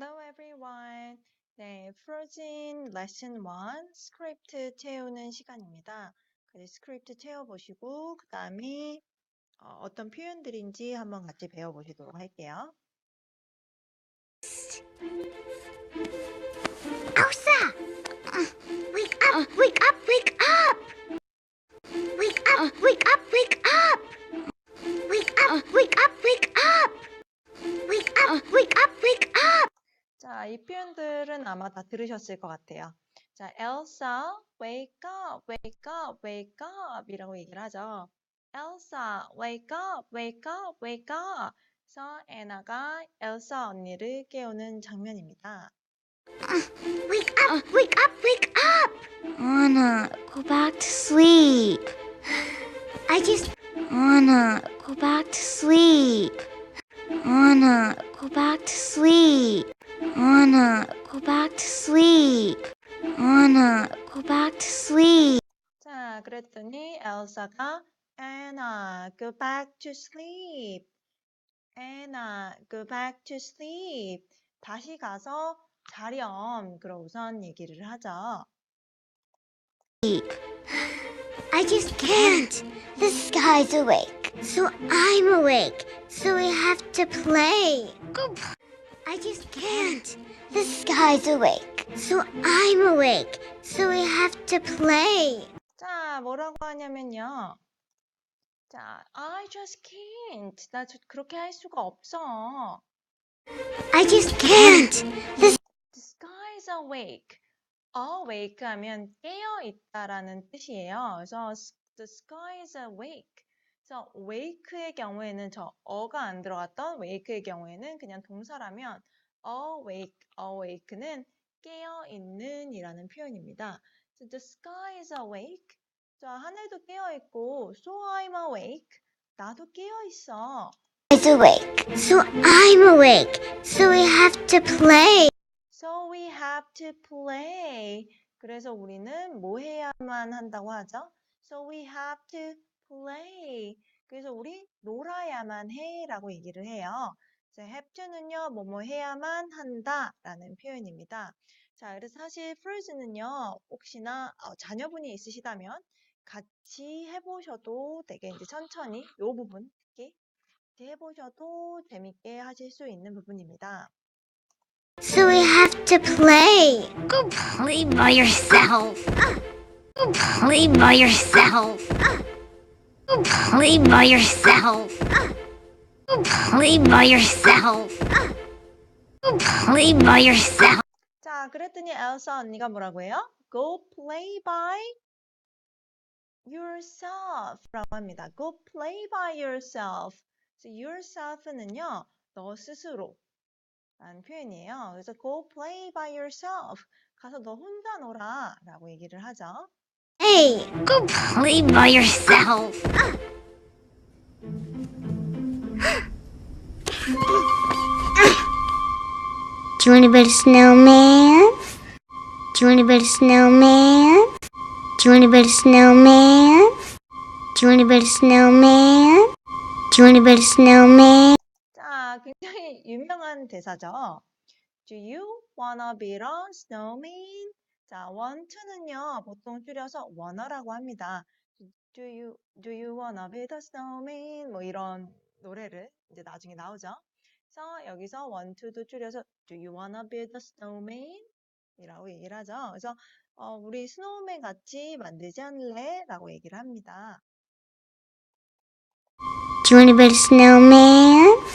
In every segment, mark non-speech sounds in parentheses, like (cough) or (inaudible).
Hello everyone. 네, Frozen Lesson 1 스크립트 채우는 시간입니다. 스크립트 채워 보시고 그 다음에 어, 떤 표현들인지 한번 같이 배워 보시도록 할게요. Elsa! Uh, wake up! wake up! Wake 들으셨을 것 같아요. 자, Elsa, wake up, wake up, wake up 이라고 얘기를 하죠. Elsa, wake up, wake up, wake up. 그래서 애나가 엘사 언니를 깨우는 장면입니다. Wake up! Wake up! Wake up! Anna, go back to sleep. I just. Anna, go back to sleep. Anna, go back to sleep. Anna, go back to sleep. Anna, go back to sleep. 자, 그랬더니 엘사가 Anna, go back to sleep. Anna, go back to sleep. 다시 가서 자렴. 그러고선 얘기를 하죠. I just can't. The sky's awake, so I'm awake. So we have to play. I just can't. The sky's awake, so I'm awake. So we have to play. 자, 뭐라고 하냐면요. 자, I just can't. 나 저, 그렇게 할 수가 없어. I just can't. The The sky's awake. awake 하면 깨어 있다라는 뜻이에요. 그래서 s- the sky is awake. 그래서 wake의 경우에는 저 어가 안 들어갔던 wake의 경우에는 그냥 동사라면 awake, awake는 깨어 있는이라는 표현입니다. So the sky is awake. 자, 하늘도 깨어 있고 so I'm awake. 나도 깨어 있어. sky's awake, so I'm awake. So we have to play. So we have to play. 그래서 우리는 뭐 해야만 한다고 하죠? So we have to play. 그래서 우리 놀아야만 해라고 얘기를 해요. 그래서 have to는요, 뭐뭐 해야만 한다라는 표현입니다. 자, 그래서 사실 프로즈는요, 혹시나 어, 자녀분이 있으시다면 같이 해보셔도 되게 이제 천천히 이 부분 특히 해보셔도 재밌게 하실 수 있는 부분입니다. So we have to play. Go play by yourself. Go play by yourself. Play by yourself. Play by yourself. Play by yourself. 자, 그랬더니 엘사 언니가 뭐라고 해요? Go play by yourself 라고 합니다. Go play by yourself. 그래서 yourself는요, 너 스스로 라는 표현이에요. 그래서 go play by yourself. 가서 너 혼자 놀아 라고 얘기를 하죠. Hey, go play by yourself. Do you want to build a snowman? Do you want to build a snowman? Do you want to build a snowman? Do you want to build a snowman? Do you want to build a snowman? 자, 굉장히 유명한 대사죠. Do you wanna build a snowman? 자, want to는요, 보통 줄여서 wanna라고 합니다. Do you, do you wanna build a snowman? 뭐 이런 노래를 이제 나중에 나오죠. 그래서 여기서 want to도 줄여서 Do you wanna build a snowman? 이라고 얘기를 하죠. 그래서 어, 우리 스노우맨 같이 만들지 않을래? 라고 얘기를 합니다. Do you want to build a snowman?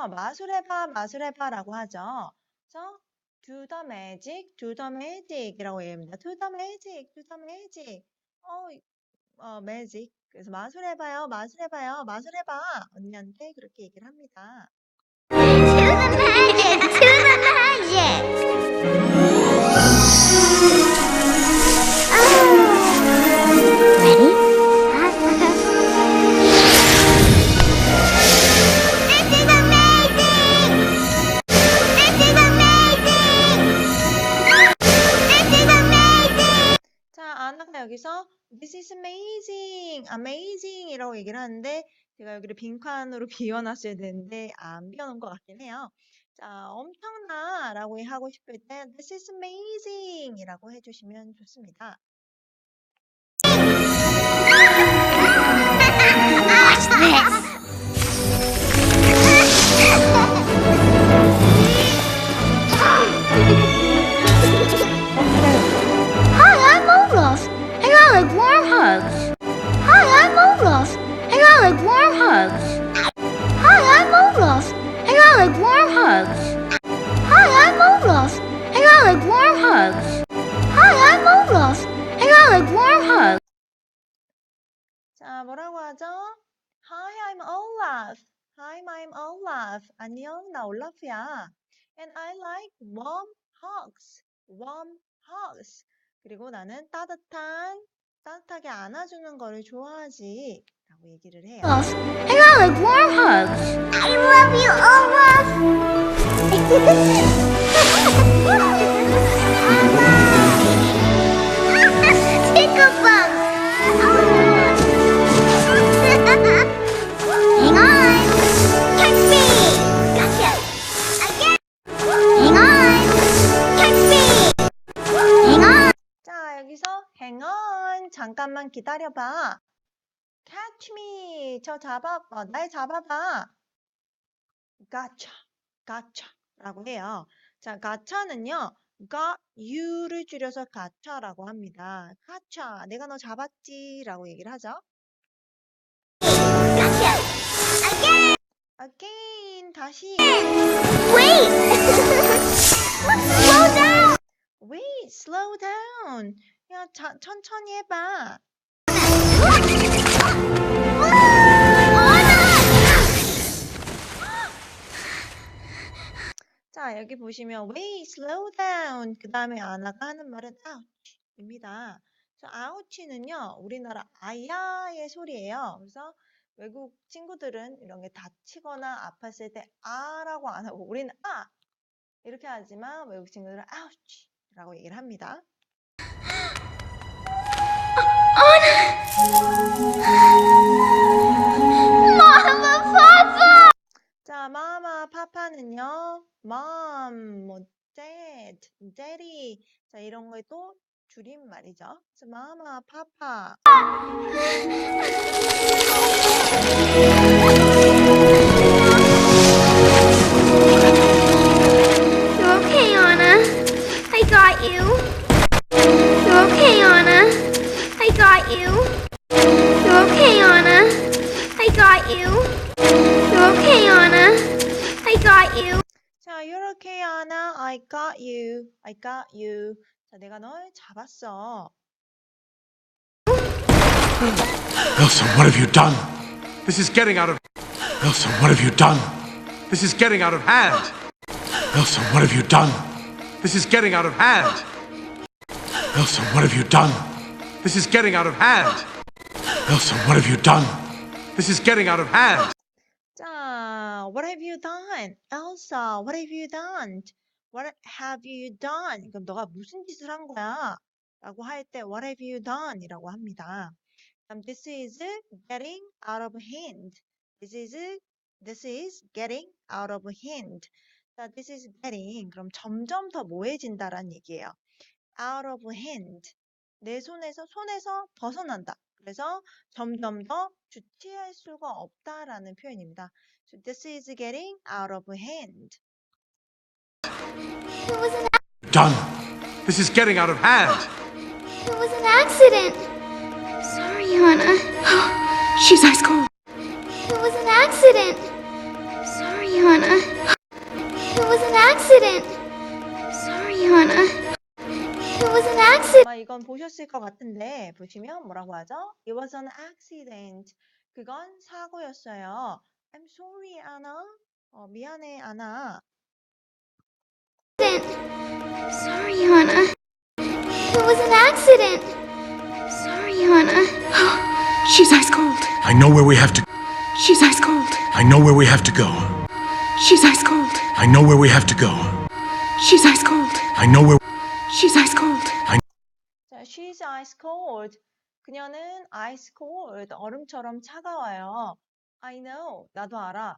하냐면요. 마술해봐, 마술해봐라고 하죠. 그래서 do the magic, do the magic이라고 얘기합니다. do the magic, do the magic. 어, 어, magic. 그래서 마술해봐요, 마술해봐요, 마술해봐. 언니한테 그렇게 얘기를 합니다. 여기서 This is amazing, amazing 이라고 얘기를 하는데 제가 여기를 빈칸으로 (laughs) 비워놨어야 되는데 안 비워놓은 것 같긴 해요. 자, 엄청나 라고 하고 싶을 때 This is amazing 이라고 해주시면 좋습니다. 올라프야. And I like warm hugs. Warm hugs. 그리고 나는 따뜻한, 따뜻하게 안아주는 거를 좋아하지. 라고 얘기를 해요. And I like warm hugs. I love you, Olaf. Tickle 잠깐만 기다려봐. catch me. 저 잡아, 어, 날 잡아봐. gotcha. gotcha. 라고 해요. 자, gotcha는요. got you를 줄여서 gotcha라고 합니다. gotcha. 내가 너 잡았지. 라고 얘기를 하죠. Gotcha. Again. again. 다시. Wait. Slow down. wait, slow down. 야, 자, 천천히 해봐. 자, 여기 보시면 wait, slow down. 그 다음에 아나가 하는 말은. 그래서 ouch는요, 우리나라 아야의 소리예요. 그래서 외국 친구들은 이런 게 다치거나 아팠을 때 아라고 안 하고 우리는 아 이렇게 하지만 외국 친구들은 ouch라고 얘기를 합니다. 자, 마마, 파파는요, mom, 뭐, dad, daddy, 자, 이런 거에 또 줄임말이죠. 마마, 파파. you. You're okay, Anna. I got you. You're okay, Anna. I got you. 자, you're okay, Anna. I got you. I got you. 자, 내가 널 잡았어. Elsa, what have you done? This is getting out of. Elsa, what have you done? This is getting out of hand. Elsa, what have you done? This is getting out of hand. Elsa, what have you done? This is getting out of hand. Elsa, what have you done? This is getting out of hand. 자, what have you done? Elsa, what have you done? What have you done? 그럼 너가 무슨 짓을 한 거야? 라고 할 때 what have you done? 이라고 합니다. 그럼 this is getting out of hand. This is this is getting out of hand. 자, this is getting 그럼 점점 더 모해진다라는 얘기예요. out of hand. 내 손에서 손에서 벗어난다. 그래서 점점 더 주체할 수가 없다라는 표현입니다. So this is getting out of hand. It was an Done. This is getting out of hand. it was an accident. Sorry, Anna. She's ice cold. It was an accident. Sorry, Anna. It was an accident. 이건 보셨을 것 같은데 보시면 뭐라고 하죠? It was an accident. 그건 사고였어요. I'm sorry, Anna. 어, 미안해, 아나. Sorry, Anna. It was an accident. Sorry, Anna. (gasps) She's ice cold. I know where we have to. She's ice cold. I know where we have to go. She's ice cold. I know where we have to go. She's ice cold. I know where. She's ice cold. 자, 자, she's ice cold. 그녀는 ice cold. 얼음처럼 차가워요. I know. 나도 알아.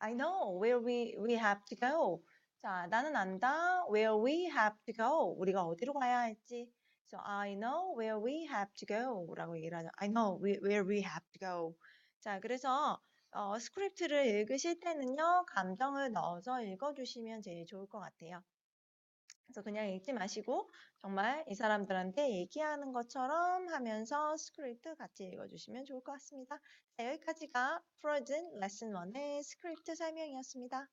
I know where we, we have to go. 자, 나는 안다. Where we have to go. 우리가 어디로 가야 할지. So I know where we have to go. 라고 얘기를 하죠. I know where we have to go. 자, 그래서 어, 스크립트를 읽으실 때는요, 감정을 넣어서 읽어주시면 제일 좋을 것 같아요. 그래서 그냥 읽지 마시고 정말 이 사람들한테 얘기하는 것처럼 하면서 스크립트 같이 읽어주시면 좋을 것 같습니다. 자, 여기까지가 Frozen 레슨 1의 스크립트 설명이었습니다.